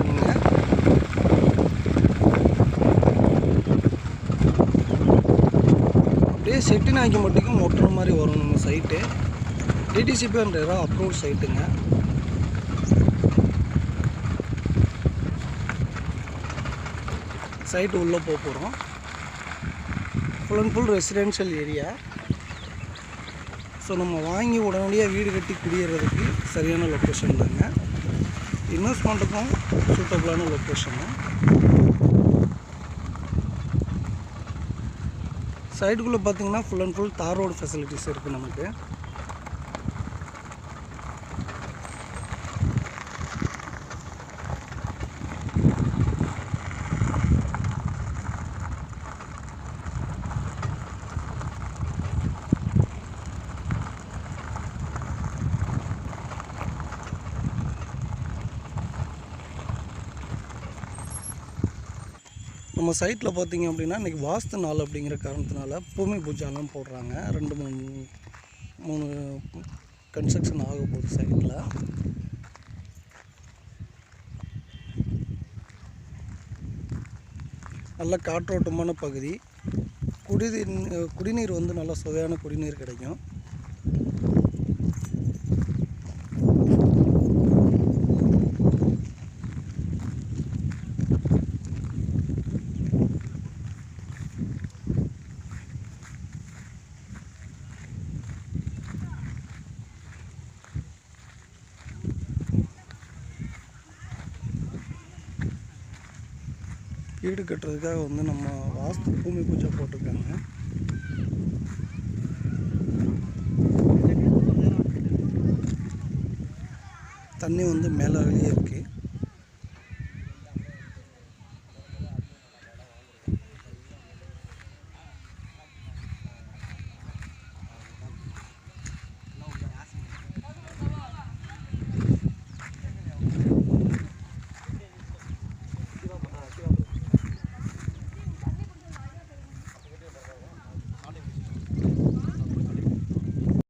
சொன்னீங்க அப்படியே செட்டு நாய்க்கு மட்டுக்கும் ஒட்டுற மாதிரி வரும் நம்ம சைட்டு டிடிசிபின்றது அப்ரூவல் சைட்டுங்க சைட்டு உள்ளே போக போகிறோம் full and full residential area so நம்ம வாங்கி உடனடியாக வீடு கட்டி குடியேறதுக்கு சரியான லொக்கேஷன் தாங்க. இன்வெஸ்ட்மெண்ட்டுக்கும் சூட்டபுளான லொக்கேஷனு சைடுக்குள்ளே பார்த்தீங்கன்னா ஃபுல் அண்ட் ஃபுல் தார் ரோடு ஃபெசிலிட்டிஸ் இருக்குது நமக்கு. நம்ம சைட்டில் பார்த்தீங்க அப்படின்னா இன்றைக்கி வாஸ்து நாள் அப்படிங்கிற காரணத்தினால பூமி பூஜாலாம் போடுறாங்க. ரெண்டு மூணு மூணு கன்ஸ்ட்ரக்ஷன் ஆக போகுது சைட்டில் நல்ல காற்றோட்டமான பகுதி. குடிநீர் குடிநீர் வந்து நல்லா சுவையான குடிநீர் கிடைக்கும். வீடு கட்டுறதுக்காக வந்து நம்ம வாஸ்து பூமி பூஜை போட்டிருக்காங்க. தண்ணி வந்து மேலே வெளியே இருக்குது